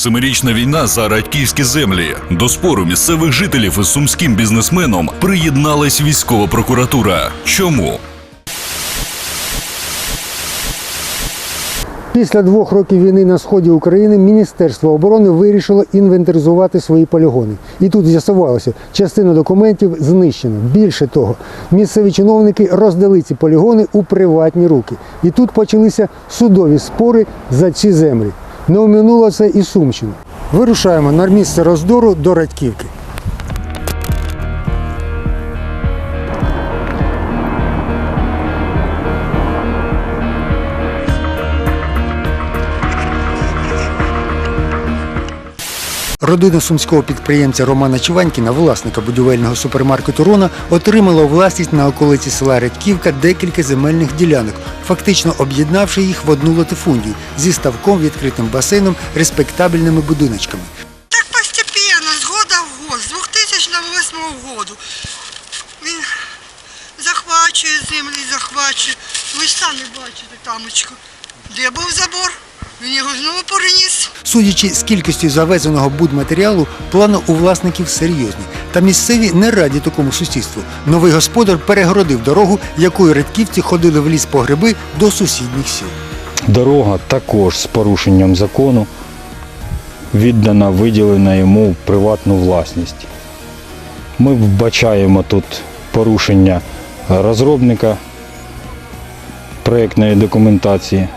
Семирічна війна за радьківські землі. До спору місцевих жителів із сумським бізнесменом приєдналась військова прокуратура. Чому? Після двох років війни на сході України Міністерство оборони вирішило інвентаризувати свої полігони. І тут з'ясувалося, частина документів знищена. Більше того, місцеві чиновники роздали ці полігони у приватні руки. І тут почалися судові спори за ці землі. Не оминулася і Сумщина. Вирушаємо на місце роздору до Радьківки. Родина сумського підприємця Романа Чуванькіна, власника будівельного супермаркету Рона, отримала власність на околиці села Редьківка декілька земельних ділянок, фактично об'єднавши їх в одну латифундію зі ставком, відкритим басейном, респектабельними будиночками. Так постепенно, з года в год, з 2008 году. Він захвачує землі, захвачує. Ви ж самі бачите, тамочку. Де був забор? Він його знову переніс. Судячи з кількістю завезеного будматеріалу, плани у власників серйозні. Та місцеві не раді такому сусідству. Новий господар перегородив дорогу, якою редківці ходили в ліс по гриби до сусідніх сіл. Дорога також з порушенням закону віддана, виділена йому в приватну власність. Ми вбачаємо тут порушення розробника проєктної документації,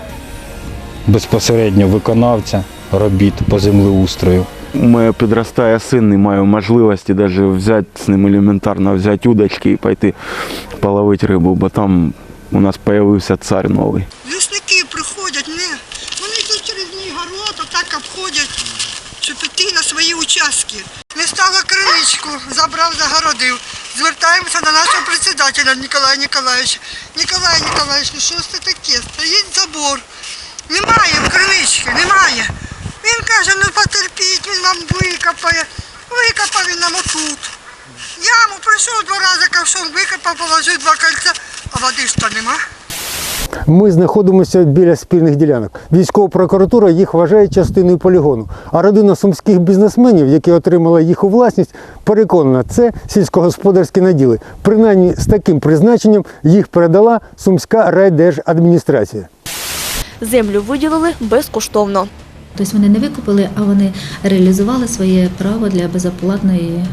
безпосередньо виконавця робіт по землеустрою. У мене підростає син, не маю можливості навіть взяти з ним елементарно взяти удочки і пойти половити рибу, бо там у нас з'явився цар новий. Лісники приходять, не. Вони тут через мій город отак обходять, щоб піти на свої участки. Не стало криничку, забрав, загородив. Звертаємося до нашого председателя Ніколая Ніколаєвича. Ніколай Ніколаєвич, ну що це таке? Стоїть забор. Немає в кринички, немає. Він каже, ну потерпіть, він вам викопає. Викопав він нам отут. Яму прийшов два рази, ковшом викопав, положив два кольця, а води ж то нема. Ми знаходимося біля спільних ділянок. Військова прокуратура їх вважає частиною полігону. А родина сумських бізнесменів, які отримали їх у власність, переконана, це сільськогосподарські наділи. Принаймні з таким призначенням їх передала Сумська райдержадміністрація. Землю виділили безкоштовно. Тобто вони не викупили, а вони реалізували своє право для безоплатної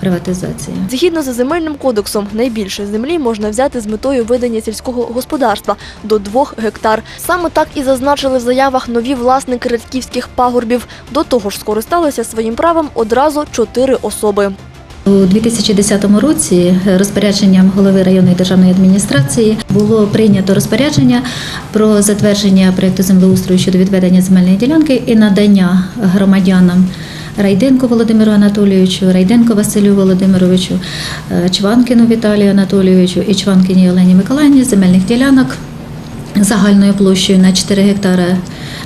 приватизації. Згідно з земельним кодексом, найбільше землі можна взяти з метою ведення сільського господарства до 2 гектар. Саме так і зазначили в заявах нові власники редьківських пагорбів. До того ж, скористалися своїм правом одразу чотири особи. У 2010 році розпорядженням голови районної державної адміністрації було прийнято розпорядження про затвердження проєкту землеустрою щодо відведення земельної ділянки і надання громадянам Райденко Володимиру Анатолійовичу, Райденко Василю Володимировичу, е, Чванкіну Віталію Анатолійовичу і Чванкіні Олені Миколаївні земельних ділянок загальною площею на 4 гектари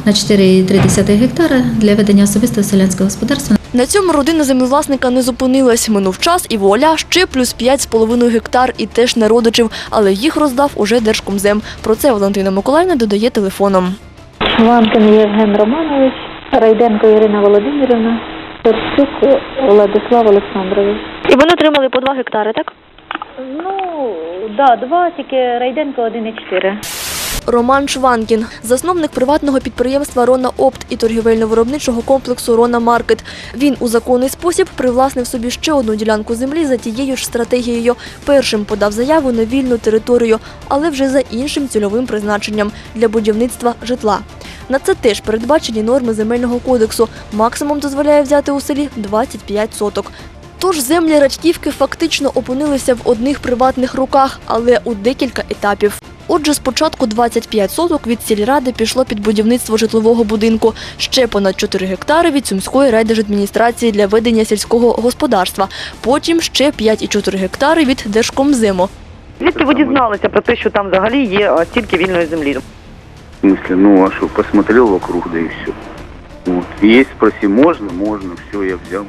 на 4,3 гектара для ведення особистого селянського господарства На цьому родина землевласника не зупинилась. Минув час і вуаля ще плюс 5,5 гектар і теж не родичів, але їх роздав уже Держкомзем. Про це Валентина Миколаївна додає телефоном. Шванкин Євген Романович, Райденко Ірина Володимирівна, Торцюк Владислав Олександрович. І вони отримали по 2 гектари, так? Ну, да, два, тільки Райденко 1,4. Роман Шванкін, засновник приватного підприємства Рона Опт і торгівельно-виробничого комплексу Рона Маркет. Він у законний спосіб привласнив собі ще одну ділянку землі за тією ж стратегією. Першим подав заяву на вільну територію, але вже за іншим цільовим призначенням для будівництва житла. На це теж передбачені норми земельного кодексу. Максимум дозволяє взяти у селі 25 соток. Тож землі Радьківки фактично опинилися в одних приватних руках, але у декілька етапів. Отже, спочатку 25 соток від сільради пішло під будівництво житлового будинку, ще понад 4 гектари від Сумської райдержадміністрації для ведення сільського господарства, потім ще 5,4 гектари від Держкомзему. Звідки ви дізналися про те, що там взагалі є стільки вільної землі? Смысле, ну а что, посмотрел вокруг, да и все. Вот. Есть, спроси, можно? Можно, все, я взял.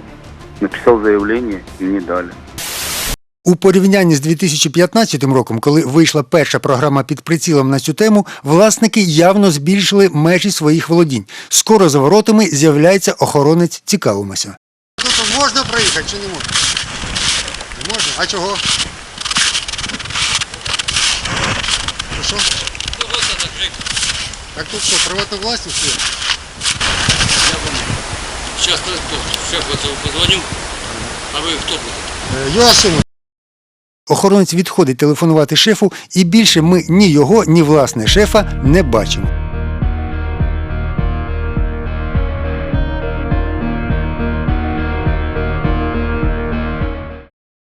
Написал заявление, и мне дали. У порівнянні з 2015 роком, коли вийшла перша програма під прицілом на цю тему, власники явно збільшили межі своїх володінь. Скоро за воротами з'являється охоронець цікавимося. Тут можна проїхати чи не можна? Не можна. А чого? Що? Так тут що, приватна власність? є? Сейчас позвоню. А вы кто будете? Йосим. Охоронець відходить телефонувати шефу, і більше ми ні його, ні власне шефа не бачимо.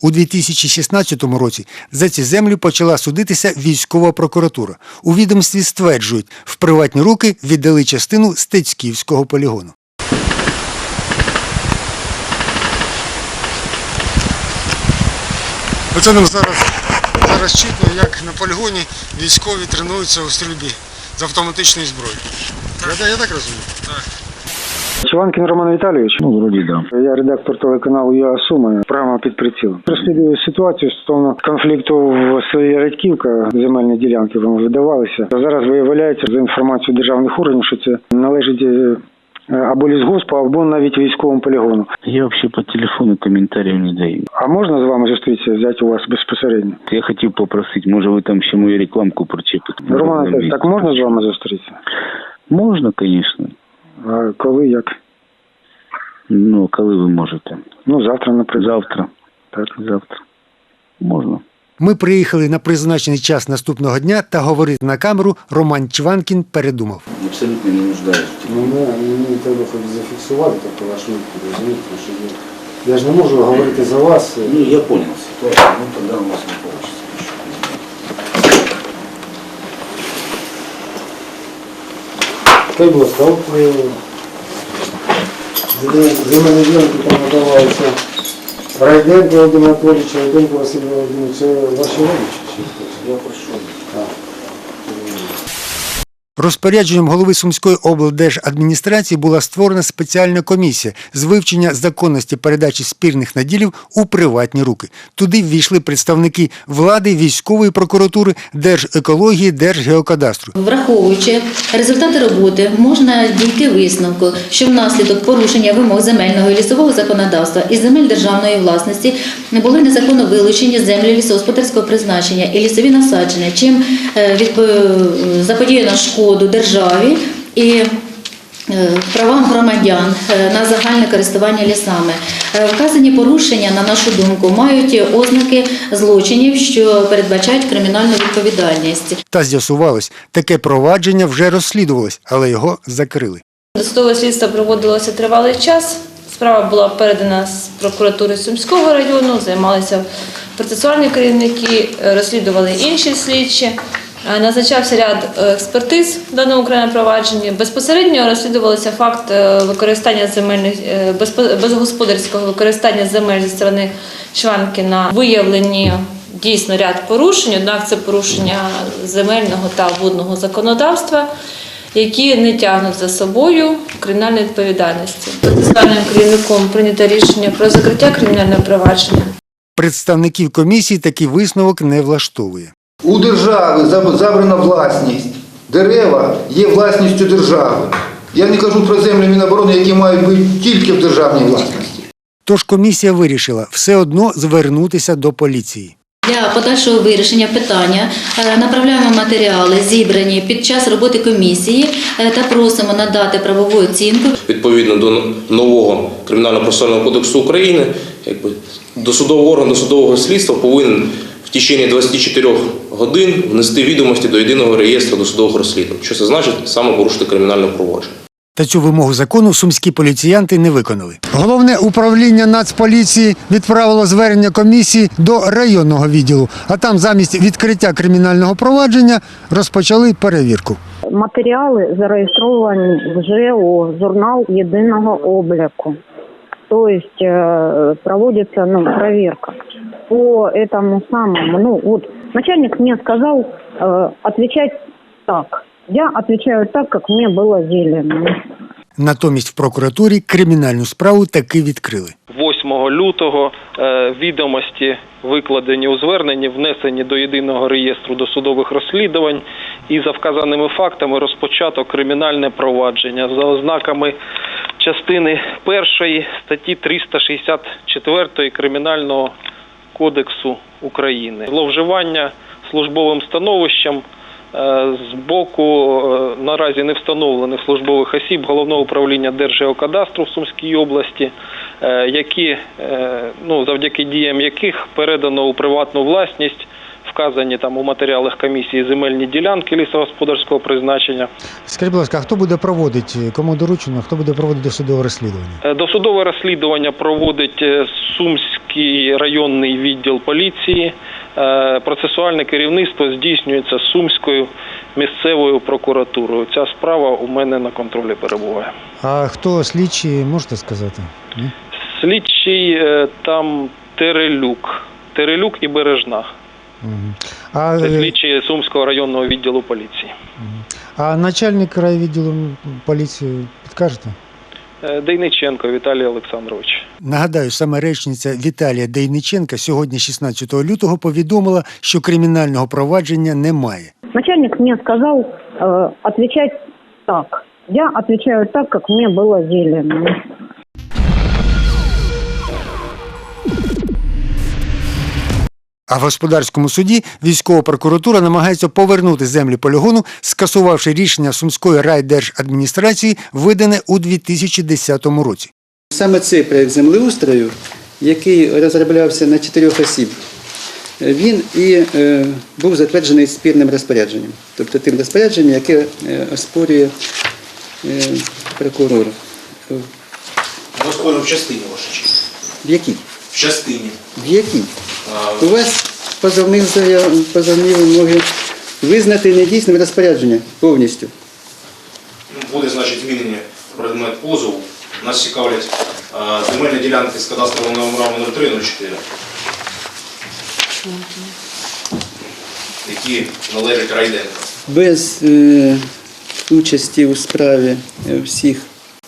У 2016 році за ці землі почала судитися військова прокуратура. У відомстві стверджують, в приватні руки віддали частину Стецьківського полігону. Оце нам зараз, зараз чутно, як на полігоні військові тренуються у стрільбі з автоматичної зброї. Я, я так розумію? Так. Чуванкін Роман Віталійович. Ну, вроді, да. Я редактор телеканалу Я Суми, прямо під прицілом. Розслідую ситуацію стосовно конфлікту в селі Радьківка, земельні ділянки вам видавалися. Зараз виявляється за інформацією державних органів, що це належить е, або лісгоспу, або навіть військовому полігону. Я вообще по телефону комментариев не даю. А можна з вами зустрітися, взяти у вас безпосередньо? Я хотів попросити, може ви там ще мою рекламку причепите. Роман Віталійович, так можна з вами зустрітися? Можна, звісно. А коли, як? Ну, коли ви можете? Ну, завтра, наприклад. Завтра. Так. Завтра. Можна. Ми приїхали на призначений час наступного дня та говорити на камеру Роман Чванкін передумав. Абсолютно не нуждаюсь. Ну, мені треба хоч зафіксувати таку вашу відповідь, розумієте, що я, я ж не можу говорити за вас. Ну, я понял ситуацию, ну тогда у нас не получится. Скажіть, будь ласка, от ви земельні ділянки там надавалися Райденко Владимир Анатольевич, Райденко Василий Владимирович, ваши ваші родичі? чи хтось? Я прошу. Розпорядженням голови Сумської облдержадміністрації була створена спеціальна комісія з вивчення законності передачі спірних наділів у приватні руки. Туди ввійшли представники влади, військової прокуратури, держекології, держгеокадастру. Враховуючи результати роботи, можна дійти висновку, що внаслідок порушення вимог земельного і лісового законодавства і земель державної власності не були незаконно вилучені землі лісогосподарського призначення і лісові насадження, чим е, відп- заподіяно шкоду державі і е, правам громадян е, на загальне користування лісами. Е, Вказані порушення, на нашу думку, мають ознаки злочинів, що передбачають кримінальну відповідальність. Та з'ясувалось, таке провадження вже розслідувалось, але його закрили. Досудове слідство проводилося тривалий час. Справа була передана з прокуратури Сумського району, займалися процесуальні керівники, розслідували інші слідчі. Е, Назначався ряд е, експертиз в даному окремому провадженні. Безпосередньо розслідувався факт е, використання земельних безгосподарського використання земель зі сторони Шванкіна. Виявлені дійсно ряд порушень, однак це порушення земельного та водного законодавства які не тягнуть за собою кримінальної відповідальності. Процесуальним керівником прийнято рішення про закриття кримінального провадження. Представників комісії такий висновок не влаштовує. У держави забрана власність. Дерева є власністю держави. Я не кажу про землі Міноборони, які мають бути тільки в державній власності. Тож комісія вирішила все одно звернутися до поліції. Для подальшого вирішення питання е, направляємо матеріали, зібрані під час роботи комісії, е, та просимо надати правову оцінку. Відповідно до нового кримінального процесуального кодексу України, якби досудовий орган досудового слідства повинен в течение 24 годин внести відомості до єдиного реєстру досудових розслідувань. Що це значить? Саме порушити кримінальне провадження. Та цю вимогу закону сумські поліціянти не виконали. Головне управління Нацполіції відправило звернення комісії до районного відділу, а там замість відкриття кримінального провадження розпочали перевірку. Матеріали зареєстровані вже у журнал єдиного обліку. Тобто е, проводится ну, проверка по этому самому. Ну вот начальник мне сказал э, отвечать так. Я отвечаю так, как мне было велено. Натомість в прокуратурі кримінальну справу таки відкрили. 8 лютого е, відомості, викладені у зверненні, внесені до єдиного реєстру досудових розслідувань, і за вказаними фактами розпочато кримінальне провадження за ознаками частини першої статті 364 Кримінального кодексу України. Зловживання службовим становищем з боку е, наразі не встановлених службових осіб головного управління Держгеокадастру в Сумській області, е, які е, ну завдяки діям яких передано у приватну власність. Вказані там у матеріалах комісії земельні ділянки лісогосподарського призначення. Скажіть, будь ласка, а хто буде проводити, кому доручено, хто буде проводити досудове розслідування? Е, Досудове розслідування проводить е, Сумський районний відділ поліції. Е, Процесуальне керівництво здійснюється Сумською місцевою прокуратурою. Ця справа у мене на контролі перебуває. А хто слідчі, можете сказати? Ні? Слідчий е, там Терелюк. Терелюк і Бережна. А, Це е, слідчі Сумського районного відділу поліції. а начальник райвідділу поліції підкажете? Дейниченко Віталій Олександрович. Нагадаю, саме речниця Віталія Дейниченка сьогодні, 16 лютого, повідомила, що кримінального провадження немає. Начальник мне сказал э, отвечать так. Я отвечаю так, как мне было велено. А в господарському суді військова прокуратура намагається повернути землі полігону, скасувавши рішення Сумської райдержадміністрації, видане у 2010 році. Саме цей проєкт землеустрою, який розроблявся на чотирьох осіб, він і е, був затверджений спірним розпорядженням, тобто тим розпорядженням, яке е, оспорює е, прокурор. Розпорю в частині ваша честь. В якій? В частині. В якій? У вас позовних позовні вимоги визнати недійсним розпорядження повністю. Ну, Буде, значить, змінені предмет позову. Нас цікавлять е, земельні ділянки з кадастровими номерами 0304, які належать Райденко. без е, участі у справі е, всіх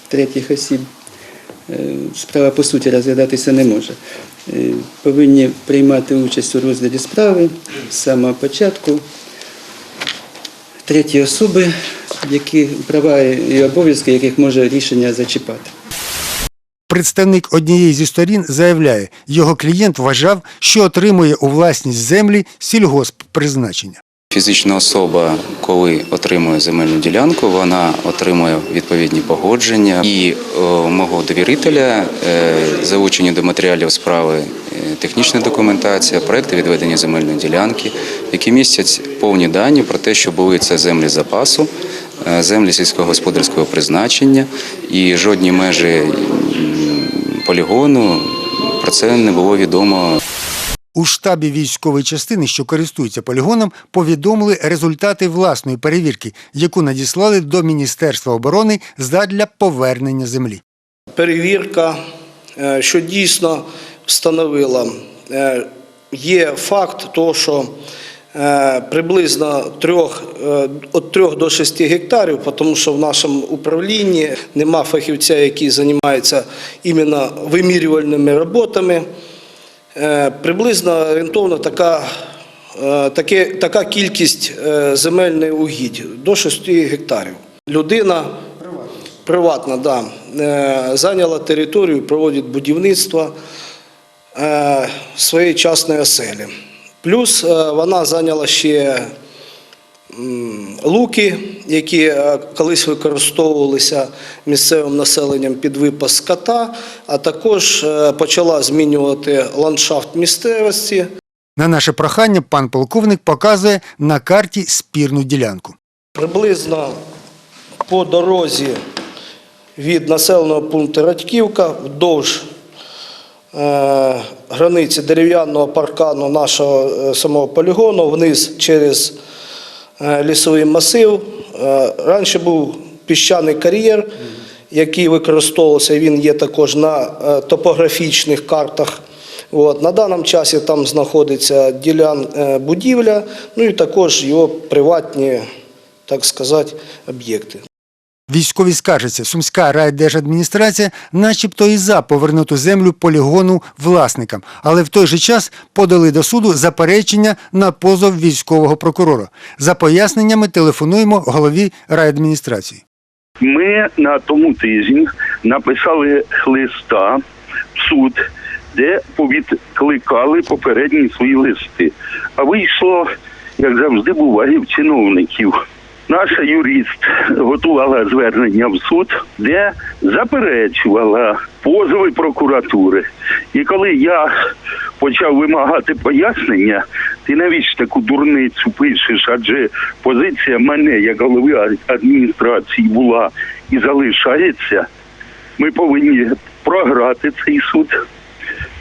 третіх осіб е, справа по суті розглядатися не може. Е, повинні приймати участь у розгляді справи з самого початку треті особи, які права і обов'язки, яких може рішення зачіпати. Представник однієї зі сторін заявляє, його клієнт вважав, що отримує у власність землі сільгосппризначення. Фізична особа, коли отримує земельну ділянку, вона отримує відповідні погодження. І е, мого довірителя е, залучені до матеріалів справи е, технічна документація, проекти відведення земельної ділянки, які містять повні дані про те, що були це землі запасу, землі сільськогосподарського призначення і жодні межі полігону про це не було відомо У штабі військової частини, що користується полігоном, повідомили результати власної перевірки, яку надіслали до Міністерства оборони задля повернення землі. перевірка, е, що дійсно встановила, е, є факт того, що приблизно трьох, е, від 3 до 6 гектарів, тому що в нашому управлінні нема фахівця, який займається іменно вимірювальними роботами. Е, Приблизно орієнтовно така, е, таке, така кількість е, земельних угідь до 6 гектарів. Людина приватна, да, е, зайняла територію, проводить будівництво е, своєї частної оселі. Плюс е, вона зайняла ще луки, які е, колись використовувалися місцевим населенням під випас скота, а також е, почала змінювати ландшафт місцевості. На наше прохання пан полковник показує на карті спірну ділянку. Приблизно по дорозі від населеного пункту Радьківка вдовж границі дерев'яного паркану нашого е, самого полігону вниз через е, лісовий масив. Е, раніше був піщаний кар'єр, який використовувався, він є також на е, топографічних картах. От, на даному часі там знаходиться ділян, е, будівля, ну і також його приватні, так сказати, об'єкти. Військові скаржаться, Сумська райдержадміністрація начебто і за повернуту землю полігону власникам, але в той же час подали до суду заперечення на позов військового прокурора. За поясненнями телефонуємо голові райадміністрації. Ми на тому тижні написали листа в суд, де повідкликали попередні свої листи. А вийшло, як завжди буває, в чиновників. Наша юрист готувала звернення в суд, де заперечувала позови прокуратури. І коли я почав вимагати пояснення, ти навіщо таку дурницю пишеш? Адже позиція мене як голови адміністрації була і залишається. Ми повинні програти цей суд.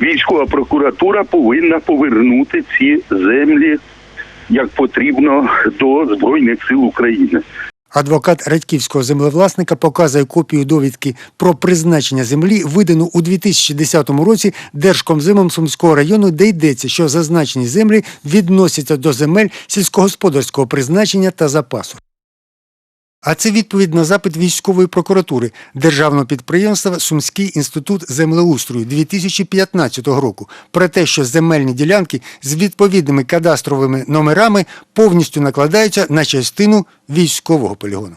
Військова прокуратура повинна повернути ці землі як потрібно до Збройних сил України. Адвокат радьківського землевласника показує копію довідки про призначення землі, видану у 2010 році Держкомзимом Сумського району, де йдеться, що зазначені землі відносяться до земель сільськогосподарського призначення та запасу. А це відповідь на запит військової прокуратури державного підприємства Сумський інститут землеустрою 2015 року про те, що земельні ділянки з відповідними кадастровими номерами повністю накладаються на частину військового полігону.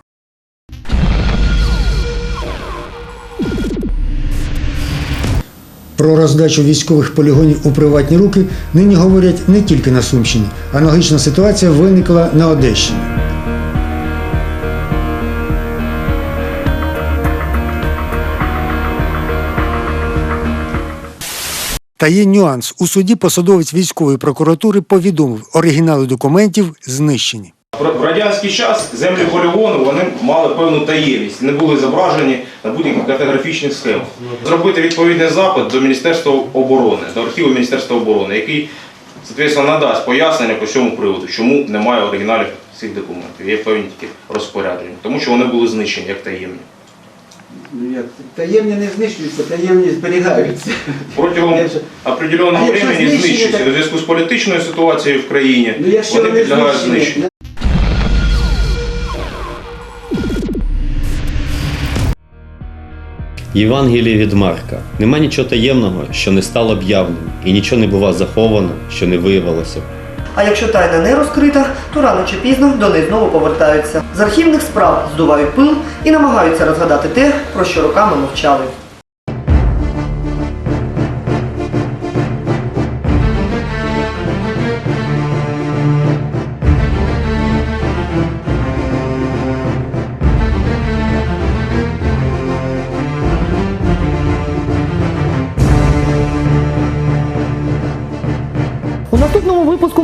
Про роздачу військових полігонів у приватні руки нині говорять не тільки на Сумщині. Аналогічна ситуація виникла на Одещині. Та є нюанс. У суді посадовець військової прокуратури повідомив, оригінали документів знищені. В радянський час землі полігону вони мали певну таємність, не були зображені на будь-яких картографічних схемах. Зробити відповідний запит до Міністерства оборони, до архіву Міністерства оборони, який соответственно, надасть пояснення по цьому приводу, чому немає оригіналів цих документів. Є певні тільки розпорядження, тому що вони були знищені як таємні. Ну як таємні не знищуються, таємні зберігаються. Протягом определеного времени знищуються так- у зв'язку з політичною ситуацією в країні. Ну якщо вони підлягають знищенню. Євангеліє від Марка. Нема нічого таємного, що не стало б явним, і нічого не бува заховано, що не виявилося. А якщо тайна не розкрита, то рано чи пізно до неї знову повертаються. З архівних справ здувають пил і намагаються розгадати те, про що роками мовчали.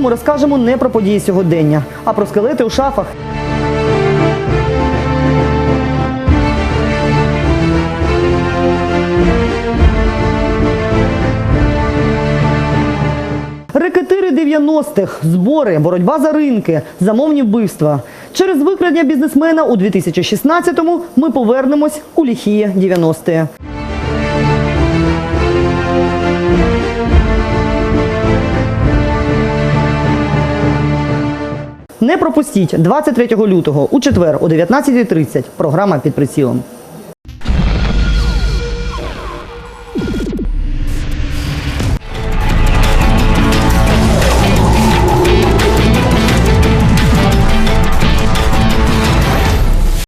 Наступному розкажемо не про події сьогодення, а про скелети у шафах. Рекетири 90-х, збори, боротьба за ринки, замовні вбивства. Через викрадення бізнесмена у 2016-му ми повернемось у ліхі 90-ті. Не пропустіть 23 лютого у четвер о 19.30 програма під прицілом.